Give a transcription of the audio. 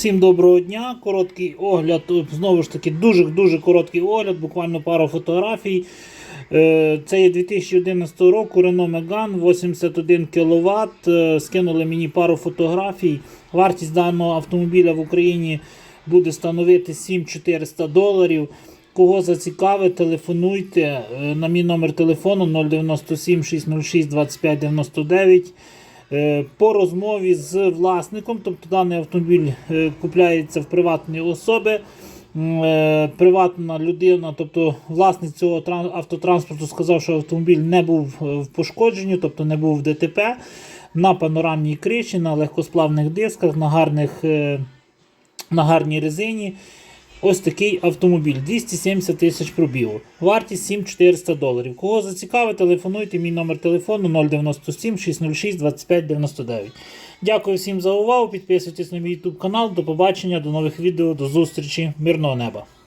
Всім доброго дня. Короткий огляд. Знову ж таки, дуже-дуже короткий огляд, буквально пару фотографій. Е, Це є 2011 року Renault Megane 81 кВт. Скинули мені пару фотографій. Вартість даного автомобіля в Україні буде становити 7400 доларів. Кого зацікавить, телефонуйте е, на мій номер телефону 097 606 25 99. Е, По розмові з власником, тобто даний автомобіль е, купляється в приватної особи. Е, Приватна людина, тобто власник цього автотранспорту сказав, що автомобіль не був е, в пошкодженні, тобто не був в ДТП, на панорамній криші, на легкосплавних дисках, на, гарних, е, на гарній резині. Ось такий автомобіль 270 тисяч пробігу. Вартість 7400 доларів. Кого зацікавить, телефонуйте. Мій номер телефону 097 606 25 99. Дякую всім за увагу. Підписуйтесь на мій YouTube канал. До побачення, до нових відео, до зустрічі. Мирного неба!